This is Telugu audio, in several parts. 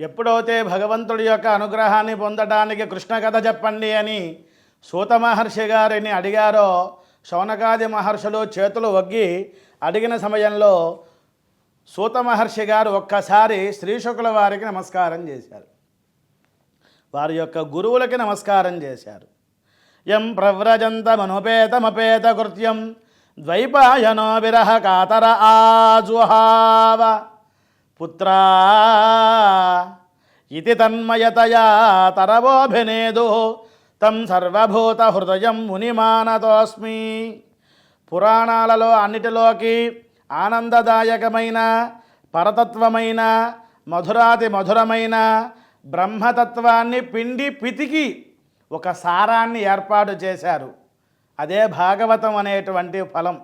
ఎప్పుడైతే భగవంతుడి యొక్క అనుగ్రహాన్ని పొందడానికి కృష్ణ కథ చెప్పండి అని సూత మహర్షి గారిని అడిగారో శౌనకాది మహర్షులు చేతులు వగ్గి అడిగిన సమయంలో సూత మహర్షి గారు ఒక్కసారి శ్రీశుకుల వారికి నమస్కారం చేశారు. వారి యొక్క గురువులకి నమస్కారం చేశారు. యం ప్రవ్రజంతమనుపేతమపేత కృత్యం ద్వైపాయనో విరహ కాతర ఆజుహావ. పుత్రా ఇది తన్మయతయా తరవోభినేదు తం సర్వభూత హృదయం మునిమానతోస్మి. పురాణాలలో అన్నిటిలోకి ఆనందదాయకమైన పరతత్వమైన మధురాతి మధురమైన బ్రహ్మతత్వాన్ని పిండి పితికి ఒక సారాన్ని ఏర్పాటు చేశారు. అదే భాగవతం అనేటువంటి ఫలం.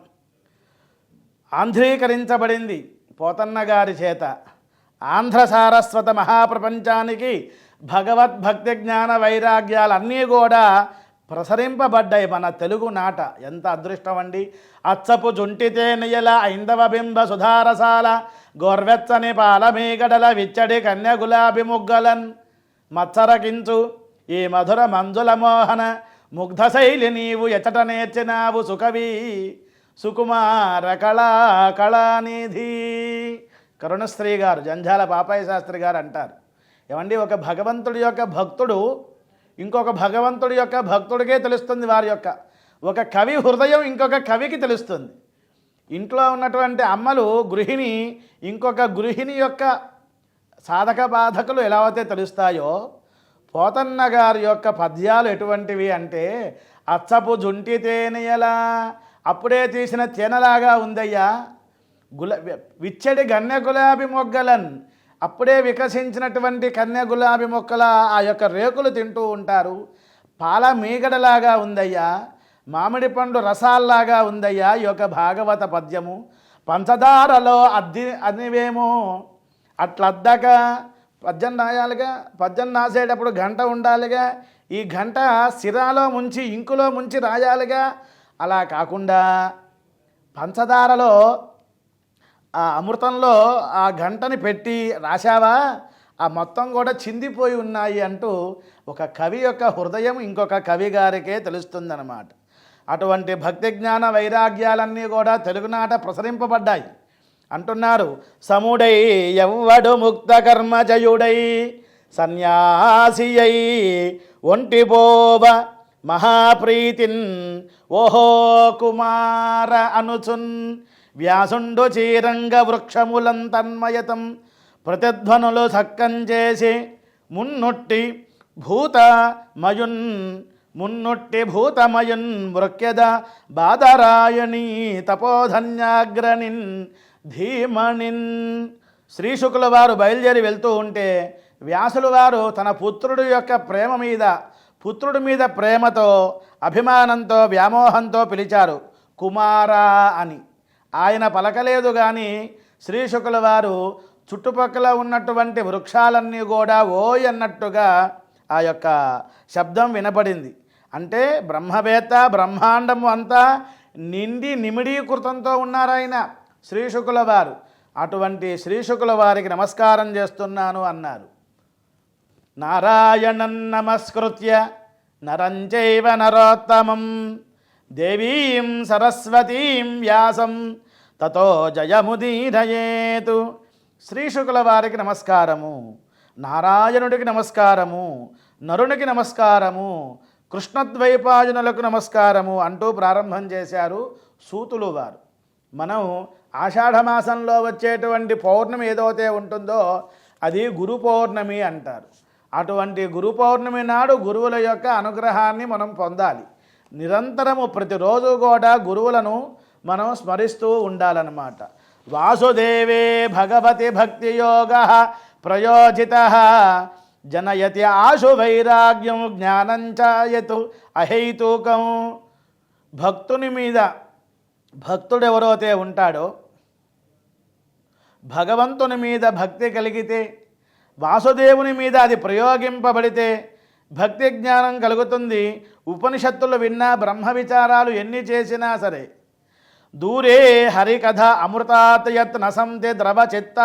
ఆంధ్రీకరించబడింది. పోతన్న గారి చేత ఆంధ్ర సారస్వత మహాప్రపంచానికి భగవద్భక్తి జ్ఞాన వైరాగ్యాలన్నీ కూడా ప్రసరింపబడ్డాయి మన తెలుగు నాట. ఎంత అదృష్టం అండి. అచ్చపు జుంటితే నియల ఐందవ బింబ సుధారసాల గోర్వెచ్చని పాలమీగడల విచ్చడి కన్య గులాబి ముగ్గలన్ మత్సరకించు ఈ మధుర మంజుల మోహన ముగ్ధశైలి నీవు ఎచట నేర్చినావు సుఖవీ సుకుమార కళా కళానిధి కరుణశ్రీ గారు జంజాల పాపాయ శాస్త్రి గారు అంటారు. ఏమండి ఒక భగవంతుడి యొక్క భక్తుడు ఇంకొక భగవంతుడి యొక్క భక్తుడికే తెలుస్తుంది వారి యొక్క. ఒక కవి హృదయం ఇంకొక కవికి తెలుస్తుంది. ఇంట్లో ఉన్నటువంటి అమ్మలు గృహిణి ఇంకొక గృహిణి యొక్క సాధక బాధకులు ఎలా అయితే తెలుస్తాయో పోతన్న గారి యొక్క పద్యాలు ఎటువంటివి అంటే అచ్చపు జుంటి తేనెయలా అప్పుడే తీసిన తేనెలాగా ఉందయ్యా. గుల విచ్చడి గన్నె గులాబీ మొగ్గలన్. అప్పుడే వికసించినటువంటి కన్య గులాబీ మొక్కల ఆ యొక్క రేకులు తింటూ ఉంటారు. పాల మీగడలాగా ఉందయ్యా. మామిడి పండు రసాల్లాగా ఉందయ్యా ఈ యొక్క భాగవత పద్యము. పంచదారలో అద్ది అదివేమో అట్లద్దక పద్యం రాయాలిగా. పద్యం రాసేటప్పుడు గంట ఉండాలిగా. ఈ గంట సిరాలో ముంచి ఇంకులో ముంచి రాయాలిగా. అలా కాకుండా పంచదారలో ఆ అమృతంలో ఆ గంటని పెట్టి రాశావా? ఆ మొత్తం కూడా చిందిపోయి ఉన్నాయి అంటూ ఒక కవి యొక్క హృదయం ఇంకొక కవి గారికే తెలుస్తుందన్నమాట. అటువంటి భక్తి జ్ఞాన వైరాగ్యాలన్నీ కూడా తెలుగునాట ప్రసరింపబడ్డాయి. అంటున్నారు సముడై ఎవ్వడు ముక్త కర్మజయుడై సన్యాసి అయి ఒంటిపోవ మహాప్రీతిన్ ఓహో కుమార అనుచున్. వ్యాసుండు చీరంగ వృక్షములం తన్మయతం ప్రతిధ్వనులు సక్కం చేసి మున్నుట్టి భూత మయున్ భూతమయున్ మృక్యద బాధరాయణీ తపోధన్యాగ్రనిన్ ధీమణిన్. శ్రీశుకుల వారు బయలుదేరి వెళ్తూ ఉంటే వ్యాసులు వారు తన పుత్రుడు యొక్క ప్రేమ మీద పుత్రుడి మీద ప్రేమతో అభిమానంతో వ్యామోహంతో పిలిచారు కుమారా అని. ఆయన పలకలేదు కానీ శ్రీశుకుల వారు చుట్టుపక్కల ఉన్నటువంటి వృక్షాలన్నీ కూడా ఓయ్ అన్నట్టుగా ఆ యొక్క శబ్దం వినపడింది. అంటే బ్రహ్మవేత్త బ్రహ్మాండము అంతా నిండి నిమిడీకృతంతో ఉన్నారాయన శ్రీశుకుల వారు. అటువంటి శ్రీశుకుల వారికి నమస్కారం చేస్తున్నాను అన్నారు. నారాయణం నమస్కృత్య నరంచైవ నరోత్తమం. దేవీం సరస్వతీం వ్యాసం. తతో జయముదీరయేతు. శ్రీశుకుల వారికి నమస్కారము. నారాయణుడికి నమస్కారము. నరునికి నమస్కారము. కృష్ణద్వైపాయనులకు నమస్కారము అంటూ ప్రారంభం చేశారు సూతులు వారు. మనం ఆషాఢమాసంలో వచ్చేటువంటి పౌర్ణమి ఏదైతే ఉంటుందో అది గురు పౌర్ణమి అంటారు. అటువంటి గురు పౌర్ణమి నాడు గురువుల యొక్క అనుగ్రహాన్ని మనం పొందాలి. నిరంతరము ప్రతిరోజు కూడా గురువులను మనం స్మరిస్తూ ఉండాలన్నమాట. వాసుదేవే భగవతి భక్తి యోగ ప్రయోజిత. జనయతి ఆశు వైరాగ్యం జ్ఞానంచాయతు అహైతుకం. భక్తుని మీద భక్తుడు ఎవరైతే ఉంటాడో భగవంతుని మీద భక్తి కలిగితే వాసుదేవుని మీద అది ప్రయోగింపబడితే భక్తి జ్ఞానం కలుగుతుంది. ఉపనిషత్తులు విన్నా బ్రహ్మ విచారాలు ఎన్ని చేసినా సరే. దూరే హరికథ అమృతాత్ యత్ నసంతే ద్రవ చిత్త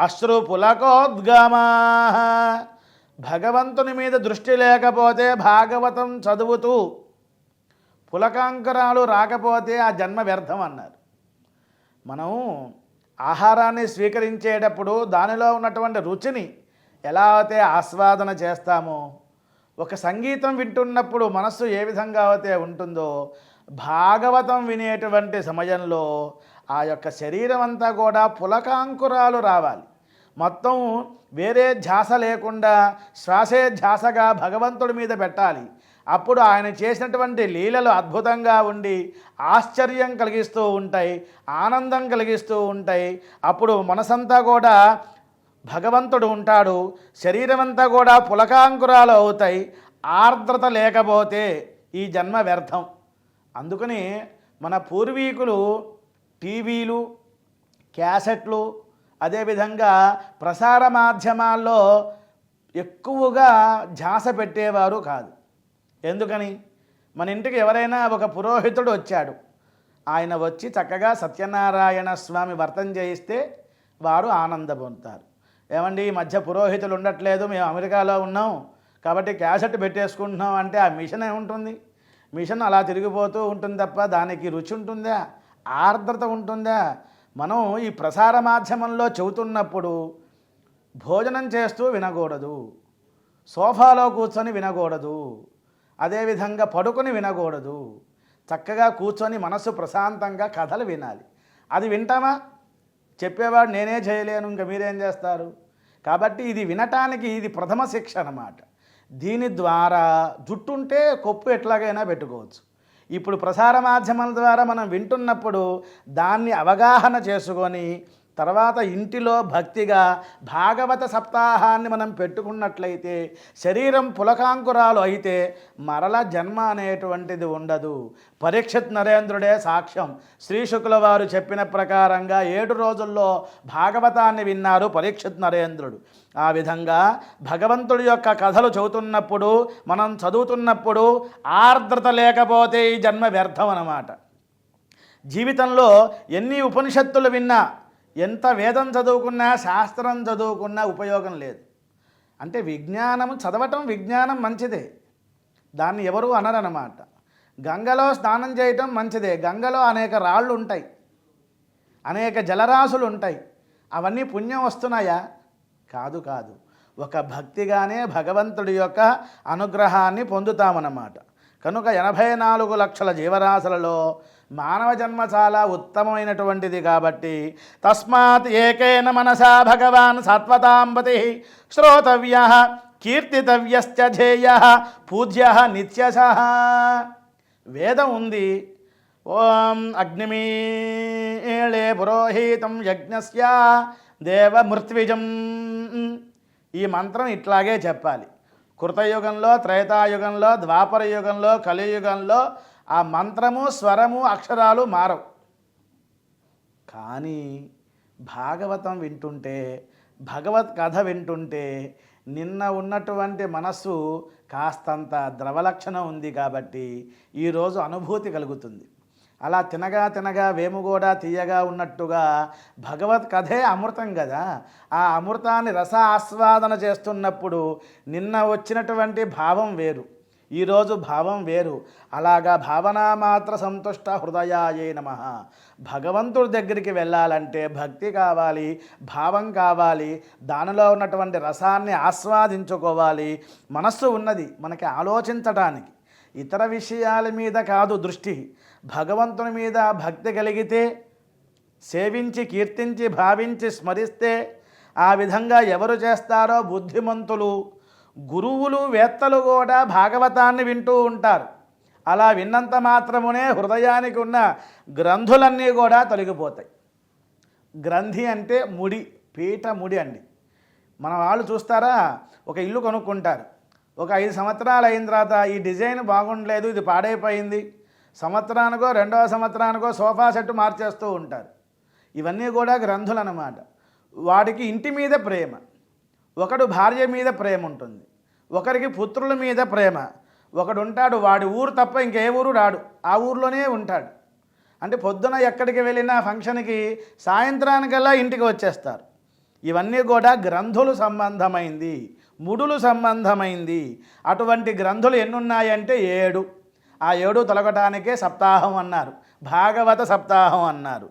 అశ్రు పులకోద్గమా. భగవంతుని మీద దృష్టి లేకపోతే భాగవతం చదువుతూ పులకాంకరాలు రాకపోతే ఆ జన్మ వ్యర్థం అన్నారు. మనం ఆహారాన్ని స్వీకరించేటప్పుడు దానిలో ఉన్నటువంటి రుచిని ఎలా అయితే ఆస్వాదన చేస్తామో ఒక సంగీతం వింటున్నప్పుడు మనస్సు ఏ విధంగా అయితే ఉంటుందో భాగవతం వినేటువంటి సమయంలో ఆ యొక్క శరీరం అంతా కూడా పులకాంకురాలు రావాలి. మొత్తం వేరే ధ్యాస లేకుండా శ్వాసే ధ్యాసగా భగవంతుడి మీద పెట్టాలి. అప్పుడు ఆయన చేసినటువంటి లీలలు అద్భుతంగా ఉండి ఆశ్చర్యం కలిగిస్తూ ఉంటాయి ఆనందం కలిగిస్తూ ఉంటాయి. అప్పుడు మనసంతా కూడా భగవంతుడు ఉంటాడు శరీరం అంతా కూడా పులకాంకురాలు అవుతాయి ఆర్ద్రత లేకపోతే ఈ జన్మ వ్యర్థం. అందుకని మన పూర్వీకులు టీవీలు క్యాసెట్లు అదేవిధంగా ప్రసార మాధ్యమాల్లో ఎక్కువగా ఝాస పెట్టేవారు కాదు. ఎందుకని? మన ఇంటికి ఎవరైనా ఒక పురోహితుడు వచ్చాడు. ఆయన వచ్చి చక్కగా సత్యనారాయణ స్వామి వర్తం చేయిస్తే వారు ఆనంద పొందుతారు. ఏమండి ఈ మధ్య పురోహితులు ఉండట్లేదు మేము అమెరికాలో ఉన్నాం కాబట్టి క్యాసెట్ పెట్టేసుకుంటున్నాం అంటే ఆ మిషన్ ఏముంటుంది? మిషన్ అలా తిరిగిపోతూ ఉంటుంది తప్ప దానికి రుచి ఉంటుందా? ఆర్ద్రత ఉంటుందా? మనం ఈ ప్రసార మాధ్యమంలో చెబుతున్నప్పుడు భోజనం చేస్తూ వినకూడదు. సోఫాలో కూర్చొని వినకూడదు. అదేవిధంగా పడుకొని వినకూడదు. చక్కగా కూర్చొని మనసు ప్రశాంతంగా కథలు వినాలి. అది వింటామా? చెప్పేవాడు నేనే చేయలేను ఇంకా మీరేం చేస్తారు? కాబట్టి ఇది వినటానికి ఇది ప్రథమ శిక్ష అన్నమాట. దీని ద్వారా జుట్టుంటే కొప్పు ఎట్లాగైనా పెట్టుకోవచ్చు. ఇప్పుడు ప్రసార మాధ్యమాల ద్వారా మనం వింటున్నప్పుడు దాన్ని అవగాహన చేసుకొని తర్వాత ఇంటిలో భక్తిగా భాగవత సప్తాహాన్ని మనం పెట్టుకున్నట్లయితే శరీరం పులకాంకురాలు అయితే మరల జన్మ అనేటువంటిది ఉండదు. పరీక్షిత్ నరేంద్రుడే సాక్ష్యం. శ్రీశుకుల వారు చెప్పిన ప్రకారంగా ఏడు రోజుల్లో భాగవతాన్ని విన్నారు పరీక్షిత్ నరేంద్రుడు. ఆ విధంగా భగవంతుడి యొక్క కథలు చదువుతున్నప్పుడు మనం చదువుతున్నప్పుడు ఆర్ద్రత లేకపోతే ఈ జన్మ వ్యర్థం అన్నమాట. జీవితంలో ఎన్ని ఉపనిషత్తులు విన్నా ఎంత వేదం చదువుకున్నా శాస్త్రం చదువుకున్నా ఉపయోగం లేదు. అంటే విజ్ఞానం చదవటం విజ్ఞానం మంచిదే. దాన్ని ఎవరు అనరనమాట గంగలో స్నానం చేయటం మంచిదే. గంగలో అనేక రాళ్ళు ఉంటాయి. అనేక జలరాశులు ఉంటాయి. అవన్నీ పుణ్యం వస్తున్నాయా? కాదు కాదు. ఒక భక్తిగానే భగవంతుడి యొక్క అనుగ్రహాన్ని పొందుతామన్నమాట. కనుక ఎనభై నాలుగు లక్షల జీవరాశులలో మానవ జన్మ చాలా ఉత్తమమైనటువంటిది కాబట్టి తస్మాత్ ఏకేన మనసా భగవాన్ సత్వతాంపతి శ్రోతవ్య కీర్తితవ్యశ్చ ధ్యేయ పూజ్య నిత్యశ. వేదం ఉంది. ఓం అగ్నిమీళే పురోహితం యజ్ఞస్య దేవమృత్విజం ఈ మంత్రం ఇట్లాగే చెప్పాలి. కృతయుగంలో త్రేతాయుగంలో ద్వాపర యుగంలో కలియుగంలో ఆ మంత్రము స్వరము అక్షరాలు మారవు. కానీ భాగవతం వింటుంటే భగవత్ కథ వింటుంటే నిన్న ఉన్నటువంటి మనస్సు కాస్తంత ద్రవలక్షణం ఉంది కాబట్టి ఈరోజు అనుభూతి కలుగుతుంది. అలా తినగా తినగా వేముగోడ తీయగా ఉన్నట్టుగా భగవత్ కథే అమృతం కదా ఆ అమృతాన్ని రస ఆస్వాదన చేస్తున్నప్పుడు నిన్న వచ్చినటువంటి భావం వేరు. ఈరోజు భావం వేరు. అలాగా భావనామాత్ర సంతుష్ట హృదయాయే నమ. భగవంతుడి దగ్గరికి వెళ్ళాలంటే భక్తి కావాలి భావం కావాలి దానిలో ఉన్నటువంటి రసాన్ని ఆస్వాదించుకోవాలి. మనస్సు ఉన్నది మనకి ఆలోచించటానికి. ఇతర విషయాల మీద కాదు దృష్టి. భగవంతుని మీద భక్తి కలిగితే సేవించి కీర్తించి భావించి స్మరిస్తే ఆ విధంగా ఎవరు చేస్తారో బుద్ధిమంతులు గురువులు వేత్తలు కూడా భాగవతాన్ని వింటూ ఉంటారు. అలా విన్నంత మాత్రమునే హృదయానికి ఉన్న గ్రంథులన్నీ కూడా తొలగిపోతాయి. గ్రంథి అంటే ముడి పీట ముడి అండి. మన వాళ్ళు చూస్తారా? ఒక ఇల్లు కొనుక్కుంటారు. ఒక ఐదు సంవత్సరాలు అయిన తర్వాత ఈ డిజైన్ బాగుండలేదు ఇది పాడైపోయింది. సంవత్సరానికో రెండవ సంవత్సరానికో సోఫా సెట్ మార్చేస్తూ ఉంటారు. ఇవన్నీ కూడా గ్రంథులు అన్నమాట వాడికి ఇంటి మీద ప్రేమ. ఒకడు భార్య మీద ప్రేమ ఉంటుంది. ఒకరికి పుత్రుల మీద ప్రేమ. ఒకడు ఉంటాడు వాడి ఊరు తప్ప ఇంకే ఊరు రాడు. ఆ ఊర్లోనే ఉంటాడు. అంటే పొద్దున ఎక్కడికి వెళ్ళినా ఫంక్షన్కి సాయంత్రానికల్లా ఇంటికి వచ్చేస్తారు. ఇవన్నీ కూడా గ్రంథులు సంబంధమైంది ముడులు సంబంధమైంది. అటువంటి గ్రంథులు ఎన్నున్నాయంటే ఏడు. ఆ ఏడు తొలగటానికే సప్తాహం అన్నారు. భాగవత సప్తాహం అన్నారు.